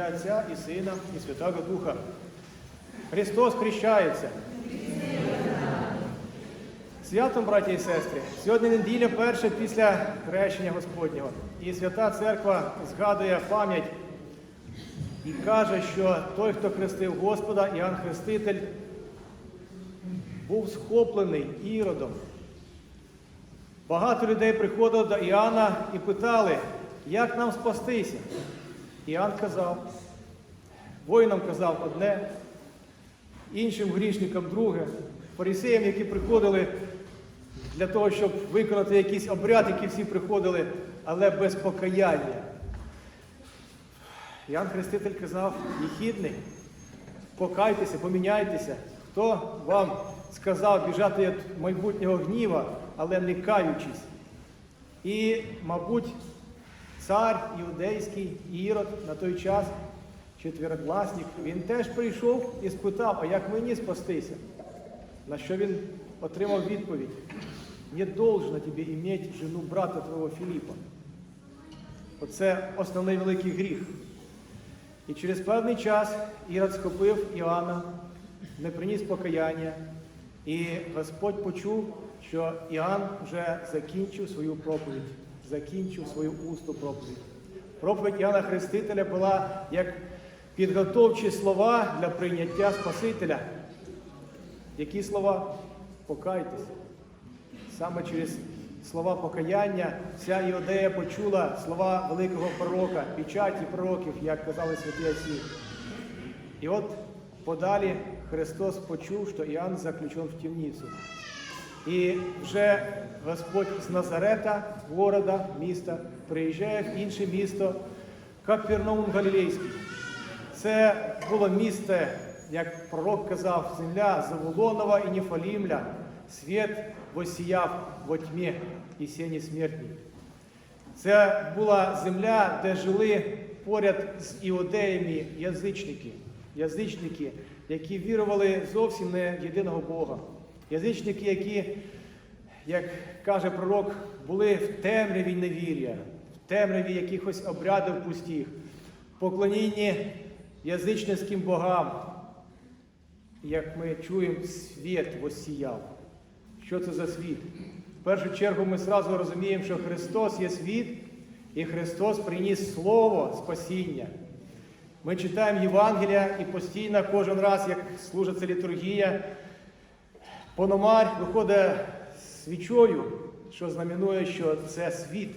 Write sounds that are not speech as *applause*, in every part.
ім'я Отця і Сина, і Святого Духа. Христос хрещається. Святом, браті і сестри, сьогодні неділя перша після хрещення Господнього. І Свята Церква згадує пам'ять і каже, що той, хто хрестив Господа, Іоанн Хреститель, був схоплений іродом. Багато людей приходило до Іоанна і питали, як нам спастися. Іоанн казав, воїнам казав одне, іншим грішникам друге, фарисеям, які приходили для того, щоб виконати якийсь обряд, які всі приходили, але без покаяння. Іоанн Хреститель казав, єхідний, покайтеся, поміняйтеся. Хто вам сказав біжати від майбутнього гніва, але не каючись? І, мабуть, цар іудейський Ірод на той час, четверокласник, він теж прийшов і спитав, а як мені спастися? На що він отримав відповідь? Не должно тобі иметь жену брата твого Філіпа. Оце основний великий гріх. І через певний час Ірод схопив Іоанна, не приніс покаяння, і Господь почув, що Іоанн вже закінчив свою проповідь, закінчив свою усту проповідь. Проповідь Іоанна Хрестителя була як підготовчі слова для прийняття Спасителя. Які слова? Покайтеся. Саме через слова покаяння вся Іудея почула слова великого пророка, печаті пророків, як казали святі отці. І от подалі Христос почув, що Іоанн заключен в темницю. І вже Господь з Назарета, города, міста, приїжджає в інше місто, Капернаум Галілейський. Це було місто, як пророк казав, земля Заволонова і Нефалімля, світ восіяв во тьмі і сіні смертній. Це була земля, де жили поряд з іудеями язичники, язичники, які вірували зовсім не єдиного Бога. Язичники, які, як каже пророк, були в темряві невір'я, в темряві якихось обрядів пустіх, поклонінні язичницьким богам. Як ми чуємо, світ восіяв. Що це за світ? В першу чергу ми зразу розуміємо, що Христос є світ, і Христос приніс Слово спасіння. Ми читаємо Євангелія і постійно кожен раз, як служиться літургія, Пономар виходить свічою, що знаменує, що це світ.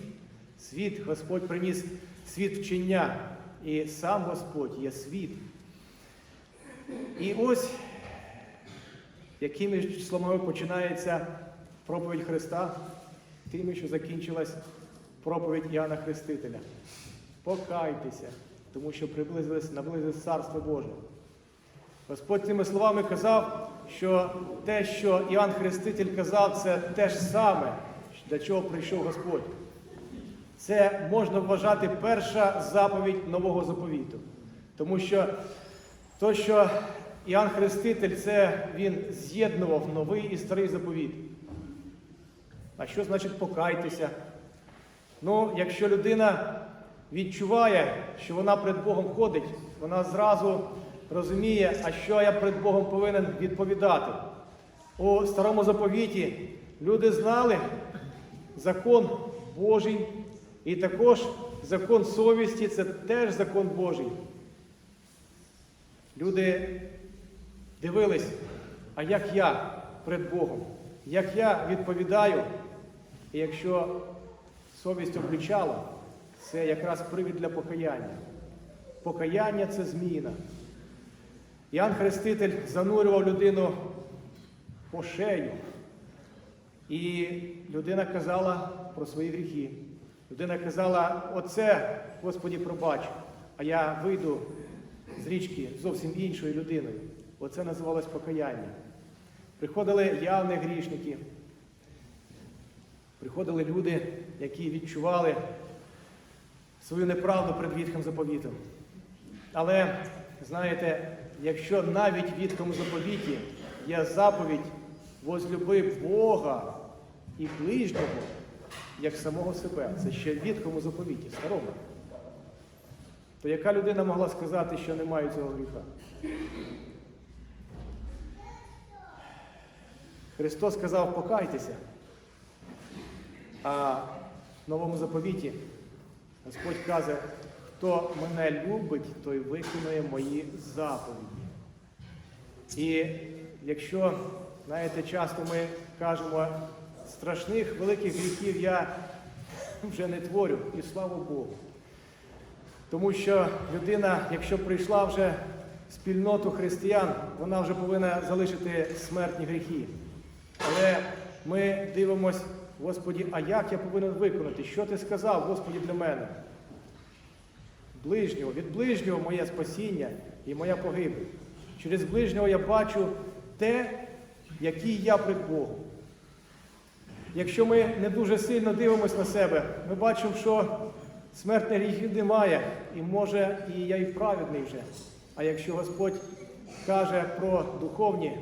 Світ Господь приніс світ вчення. І сам Господь є світ. І ось якими ж словами починається проповідь Христа, тими, що закінчилась проповідь Іоанна Хрестителя. Покайтеся, тому що приблизилось, наблизилось Царство Боже. Господь цими словами казав, що те, що Іоанн Хреститель казав, це те ж саме, для чого прийшов Господь. Це можна вважати перша заповідь нового заповіту. Тому що то, що Іоанн Хреститель, це він з'єднував новий і старий заповіт. А що значить покайтеся? Ну, якщо людина відчуває, що вона перед Богом ходить, вона зразу розуміє, а що я перед Богом повинен відповідати. У старому заповіті люди знали закон Божий, і також закон совісті це теж закон Божий. Люди дивились, а як я перед Богом, як я відповідаю, і якщо совість облічала, це якраз привід для покаяння. Покаяння це зміна. Іоанн Хреститель занурював людину по шею. І людина казала про свої гріхи. Людина казала, оце, Господі, пробач, а я вийду з річки зовсім іншою людиною. Оце називалось покаяння. Приходили явні грішники, приходили люди, які відчували свою неправду перед Вітхом заповітом. Але, знаєте, якщо навіть в Вітхому заповіті є заповідь возлюби Бога і ближнього, як самого себе, це ще в Вітхому заповіті, старому. то яка людина могла сказати, що немає цього гріха? Христос сказав, покайтеся. А в новому заповіті Господь каже, хто мене любить, той виконує мої заповіді. І якщо, знаєте, часто ми кажемо, страшних великих гріхів я вже не творю, і слава Богу. Тому що людина, якщо прийшла вже в спільноту християн, вона вже повинна залишити смертні гріхи. Але ми дивимось, Господі, а як я повинен виконати? Що ти сказав, Господі, для мене? Ближнього, від ближнього моє спасіння і моя погибель. Через ближнього я бачу те, який я пред Богом. Якщо ми не дуже сильно дивимося на себе, ми бачимо, що смертних гріхів немає, і може, і я і праведний вже. А якщо Господь каже про духовні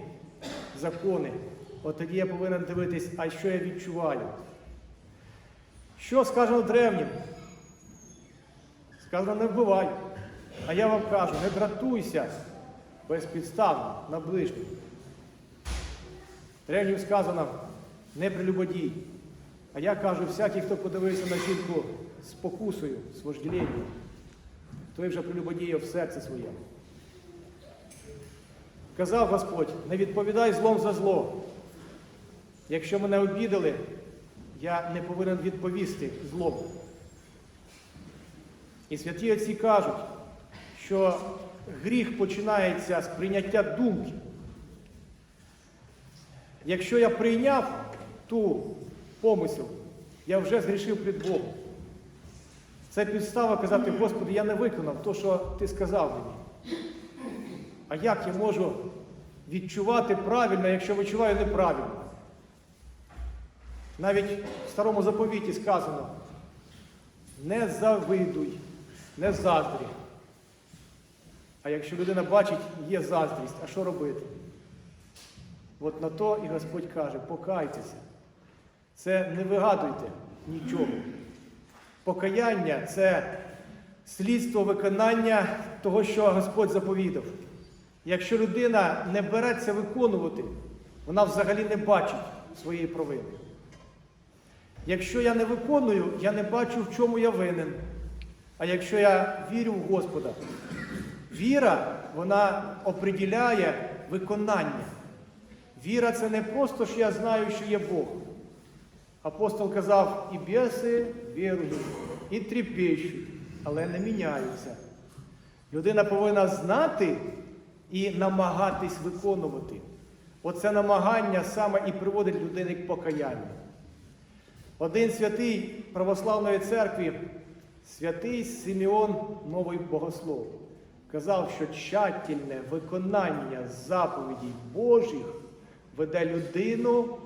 закони, от тоді я повинен дивитись, а що я відчуваю. Що сказано древнім? Сказано, не вбивай. А я вам кажу, не дратуйся безпідставно на ближніх. Древнім сказано, не прелюбодій. А я кажу, всякий, хто подивився на жінку з покусою, з вожділінням, той вже прелюбодіяв в серці своєму. Казав Господь, не відповідай злом за зло. Якщо мене обідали, я не повинен відповісти злом. І святі отці кажуть, що гріх починається з прийняття думки. Якщо я прийняв ту помисел, я вже згрішив пред Богом. Це підстава казати, Господи, я не виконав те, що Ти сказав мені. А як я можу відчувати правильно, якщо відчуваю неправильно? Навіть в старому заповіті сказано, не завидуй, не заздрі. А якщо людина бачить, є заздрість, а що робити? От на то і Господь каже, покайтеся. Це не вигадуйте нічого. Покаяння це слідство виконання того, що Господь заповідав. Якщо людина не береться виконувати, вона взагалі не бачить своєї провини. Якщо я не виконую, я не бачу, в чому я винен. А якщо я вірю в Господа, віра, вона оприділяє виконання. Віра це не просто, що я знаю, що є Бог. Апостол казав, і біси вірують, і тріпещуть, але не міняються. Людина повинна знати і намагатись виконувати. Оце намагання саме і приводить людини к покаянню. Один святий православної церкви, святий Симеон Новий Богослов, казав, що тщательне виконання заповідей Божих веде людину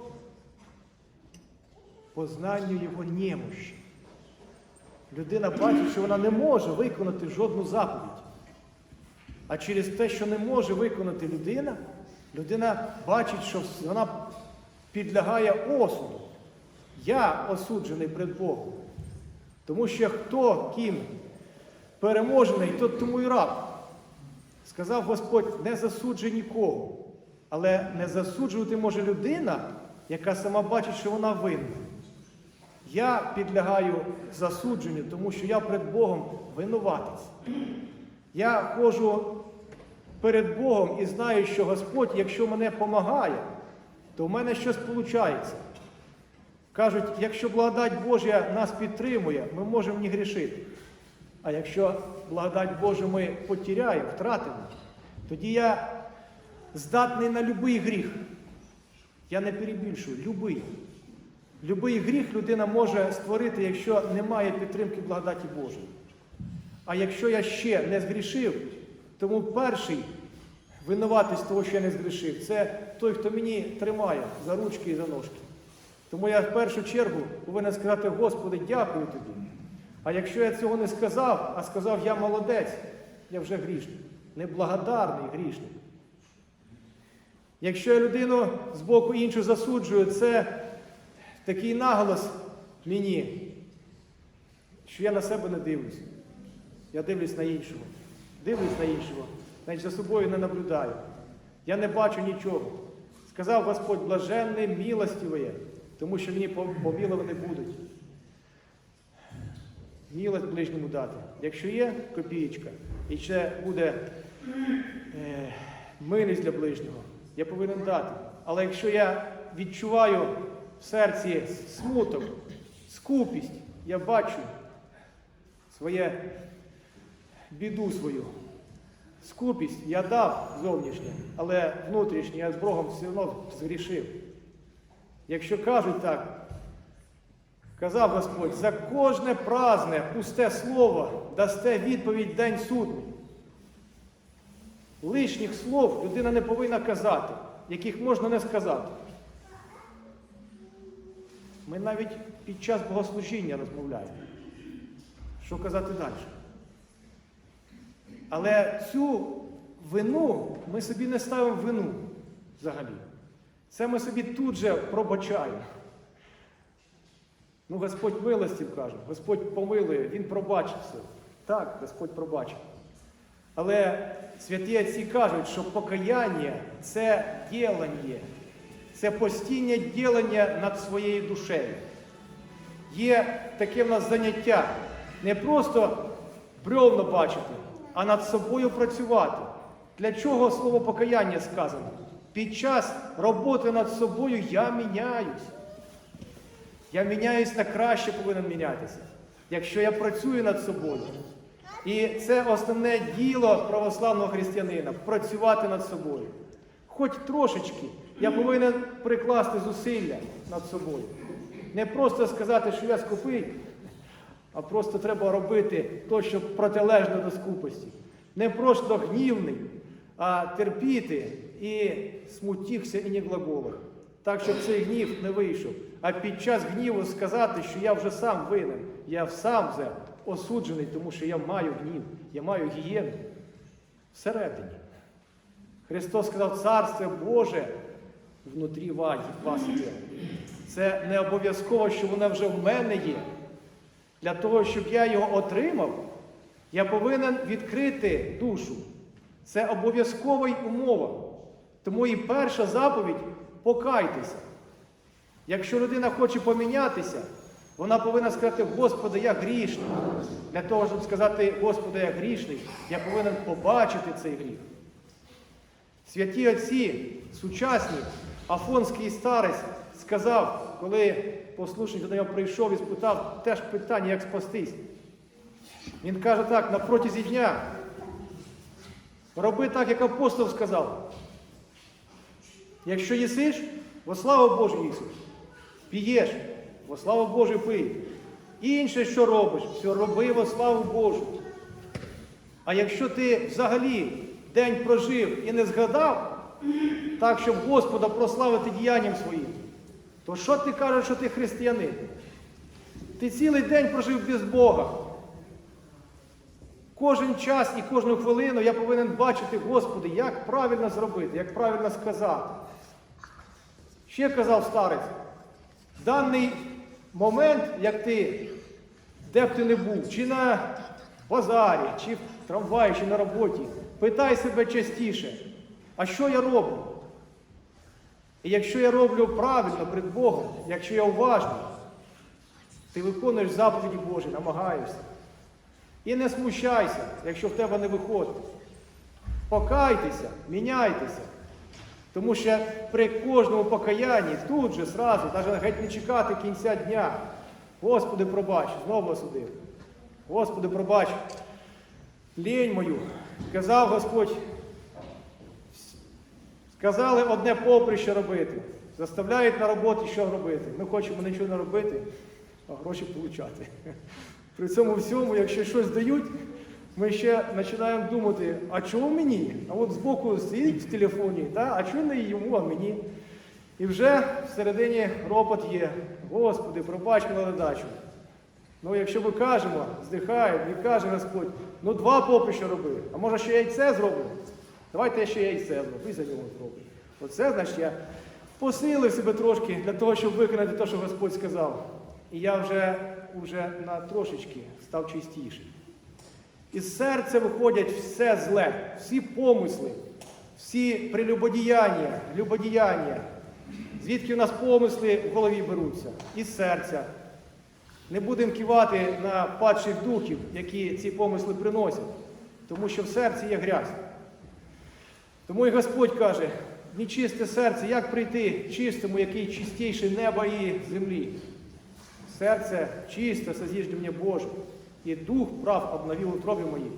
познанню його немощі. Людина бачить, що вона не може виконати жодну заповідь. А через те, що не може виконати людина, людина бачить, що вона підлягає осуду. Я осуджений перед Богом. Тому що хто ким переможений, тот тому і раб. Сказав Господь, не засуджуй нікого. Але не засуджувати може людина, яка сама бачить, що вона винна. Я підлягаю засудженню, тому що я перед Богом винуватець. Я ходжу перед Богом і знаю, що Господь, якщо мене допомагає, то в мене щось виходить. Кажуть, якщо благодать Божа нас підтримує, ми можемо не грішити. А якщо благодать Божу ми потеряємо, втратимо, тоді я здатний на будь-який гріх. Я не перебільшую, любий. Любий гріх людина може створити, якщо немає підтримки благодаті Божої. А якщо я ще не згрішив, тому перший винуватись того, що я не згрішив, це той, хто мені тримає за ручки і за ножки. Тому я в першу чергу повинен сказати, Господи, дякую тобі. А якщо я цього не сказав, а сказав, я молодець, я вже грішник. Неблагодарний грішник. Якщо я людину з боку іншу засуджую, це такий наголос мені, що я на себе не дивлюсь. Я дивлюсь на іншого. Дивлюсь на іншого. Значить, за собою не наблюдаю. Я не бачу нічого. Сказав Господь, блаженне, милостиве, тому що мені поміловані будуть. Милость ближньому дати. Якщо є копієчка, і ще буде е, милість для ближнього, я повинен дати. Але якщо я відчуваю в серці смуток, скупість, я бачу своє біду свою. Скупість я дав зовнішнє, але внутрішнє я з Богом все одно згрішив. Якщо кажуть так, казав Господь, за кожне празне, пусте слово дасте відповідь день судний. Лишніх слов людина не повинна казати, яких можна не сказати. Ми навіть під час богослужіння розмовляємо. Що казати далі? Але цю вину ми собі не ставимо вину взагалі. Це ми собі тут же пробачаємо. Ну, Господь милостів каже, Господь помилує, Він пробачить все. Так, Господь пробачить. Але святі отці кажуть, що покаяння це ділення, це постійне ділення над своєю душею. Є таке в нас заняття не просто бревно бачити, а над собою працювати. Для чого слово покаяння сказано? Під час роботи над собою я міняюсь. Я міняюсь на краще повинен мінятися, якщо я працюю над собою. І це основне діло православного християнина працювати над собою. Хоч трошечки я повинен прикласти зусилля над собою. Не просто сказати, що я скупий, а просто треба робити то, що протилежно до скупості. Не просто гнівний, а терпіти і смутігся і не глаголах. Так, щоб цей гнів не вийшов. А під час гніву сказати, що я вже сам винен, я сам вже осуджений, тому що я маю гнів, я маю гієну всередині. Христос сказав, Царство Боже внутрі вас є. Це не обов'язково, що воно вже в мене є. Для того, щоб я його отримав, я повинен відкрити душу. Це обов'язкова умова. Тому і перша заповідь покайтеся. Якщо людина хоче помінятися, вона повинна сказати, Господи, я грішний. Для того, щоб сказати, Господи, я грішний, я повинен побачити цей гріх. Святі отці, сучасні, Афонський старець сказав, коли послушник до нього прийшов і спитав теж питання, як спастись. Він каже так, на протязі дня роби так, як апостол сказав. Якщо їсиш, во славу Божу Ісус. П'єш, во славу Божу пий. Інше, що робиш, все роби во славу Божу. А якщо ти взагалі день прожив і не згадав, так, щоб Господа прославити діянням своїм, то що ти кажеш, що ти християнин? Ти цілий день прожив без Бога. Кожен час і кожну хвилину я повинен бачити, Господи, як правильно зробити, як правильно сказати. Ще казав старець, даний момент, як ти, де б ти не був, чи на базарі, чи в трамваї, чи на роботі, питай себе частіше, а що я роблю? І якщо я роблю правильно перед Богом, якщо я уважний, ти виконуєш заповіді Божі, намагаєшся. І не смущайся, якщо в тебе не виходить. Покайтеся, міняйтеся. Тому що при кожному покаянні тут же сразу, навіть геть не чекати кінця дня. Господи, пробач, знову осудив. Господи, пробач. Лінь мою, казав Господь, сказали одне поприще робити. Заставляють на роботі що робити. Ми хочемо нічого не робити, а гроші отримати. При цьому всьому, якщо щось дають, ми ще починаємо думати, а чого мені? А от збоку стоїть в телефоні, да? а чого не йому, а мені? І вже всередині ропот є. Господи, пробач мене ледачу. Ну, якщо ми кажемо, здихаємо, і каже Господь, ну два поприща роби, а може ще яйце зроблю? Давайте я ще яйце зроблю, і за нього зроблю. Оце, значить, я посилив себе трошки для того, щоб виконати те, що Господь сказав. І я вже, вже на трошечки став чистіший. Із серця виходять все зле, всі помисли, всі прелюбодіяння, любодіяння. Звідки у нас помисли в голові беруться? Із серця. Не будемо кивати на падших духів, які ці помисли приносять, тому що в серці є грязь. Тому і Господь каже, нечисте серце, як прийти чистому, який чистіше неба і землі. Серце чисте, созижди мені Боже, і дух прав обновив утробі моїй.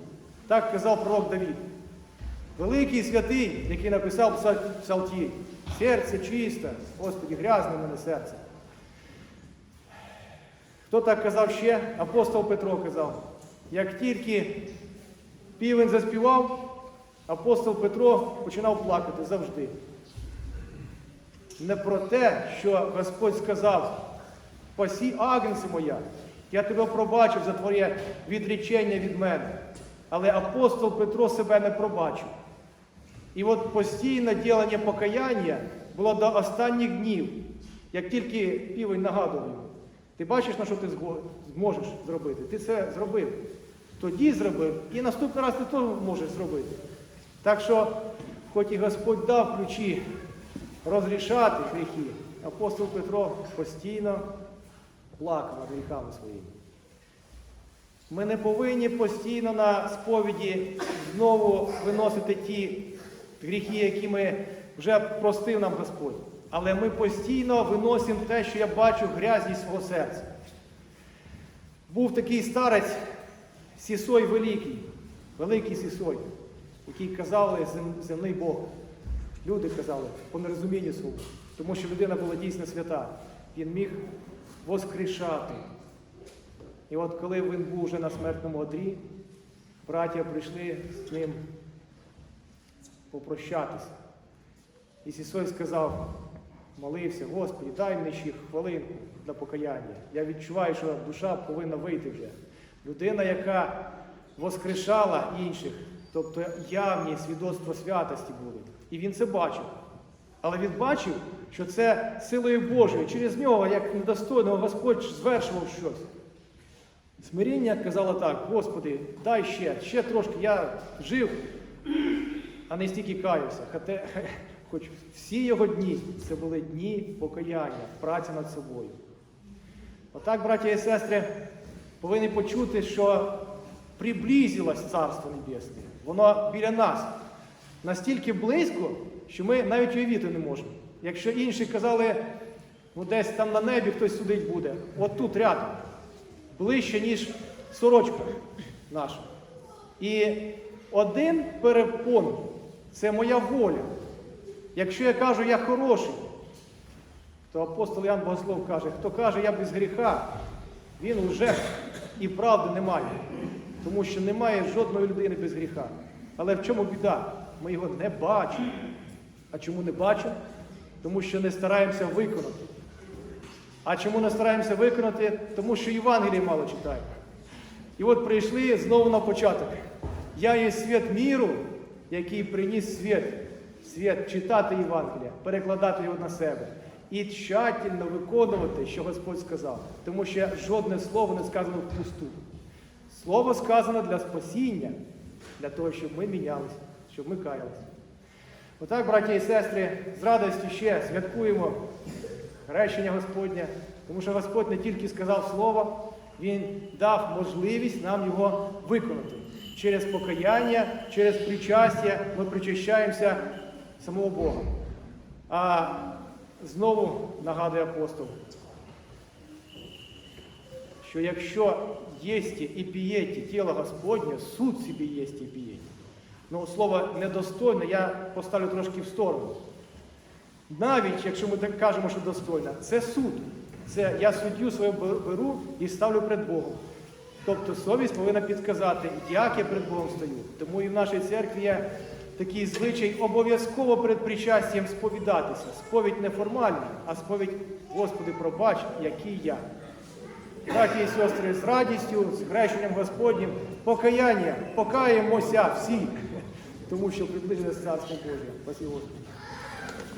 Так казав пророк Давід. Великий святий, який написав пса- псалтір. Серце чисте, Господи, грязне мене серце. Хто так казав ще? Апостол Петро казав. Як тільки півень заспівав, апостол Петро починав плакати завжди. Не про те, що Господь сказав, пасі агнці моя, я тебе пробачив за твоє відречення від мене. Але апостол Петро себе не пробачив. І от постійне ділення покаяння було до останніх днів, як тільки півень нагадував. Ти бачиш, на що ти зможеш зробити? Ти це зробив. Тоді зробив, і наступний раз ти теж можеш зробити. Так що, хоч і Господь дав ключі розрішати гріхи, апостол Петро постійно плакав над гріхами своїми. Ми не повинні постійно на сповіді знову виносити ті гріхи, які ми вже простив нам Господь. Але ми постійно виносимо те, що я бачу грязність свого серця. Був такий старець Сісой Великий, великий Сісой, який казали земний Бог. Люди казали по нерозумінню свого, тому що людина була дійсно свята. Він міг воскрешати. І от коли він був вже на смертному одрі, браття прийшли з ним попрощатися. І Сісой сказав, молився, Господи, дай мені ще хвилинку для покаяння. Я відчуваю, що душа повинна вийти вже. Людина, яка воскрешала інших, тобто явні свідоцтва святості були. І він це бачив. Але він бачив, що це силою Божою. Через нього, як недостойного, Господь звершував щось. Смиріння казало так, Господи, дай ще, ще трошки, я жив, а не стільки каюся. Хоте- *laughs* Хоч всі його дні це були дні покаяння, праці над собою. Отак, браття і сестри, повинні почути, що приблизилось Царство Небесне. Воно біля нас. Настільки близько, що ми навіть уявити не можемо. Якщо інші казали, ну десь там на небі хтось судить буде, от тут рядом ближче, ніж сорочка наша. І один перепон це моя воля. Якщо я кажу, я хороший, то апостол Ян Богослов каже, хто каже, я без гріха, він вже і правди не має. Тому що немає жодної людини без гріха. Але в чому біда? Ми його не бачимо. А чому не бачимо? Тому що не стараємося виконати. А чому не стараємося виконати? Тому що Євангеліє мало читаємо. І от прийшли знову на початок. Я є світ міру, який приніс світ. Світ читати Євангелія, перекладати його на себе і тщательно виконувати, що Господь сказав. Тому що жодне слово не сказано впусту. Слово сказано для спасіння, для того, щоб ми мінялися, щоб ми каялися. Отак, браті і сестри, з радістю ще святкуємо речення Господнє, тому що Господь не тільки сказав слово, Він дав можливість нам його виконати. Через покаяння, через причастя ми причащаємося самого Бога. А знову нагадує апостол, що якщо єсте і п'єте тіло Господнє, суд собі єсте і п'єте. Ну, слово недостойне я поставлю трошки в сторону. Навіть якщо ми так кажемо, що достойно, це суд. Це я суддю свою беру і ставлю перед Богом. Тобто совість повинна підказати, як я перед Богом стою. Тому і в нашій церкві є такий звичай обов'язково перед причастям сповідатися. Сповідь не формальна, а сповідь, Господи, пробач, який я. Браті і сестри, з радістю, з хрещенням Господнім, покаяння, покаємося всі, тому що приблизилось Царство Боже. Спасибо.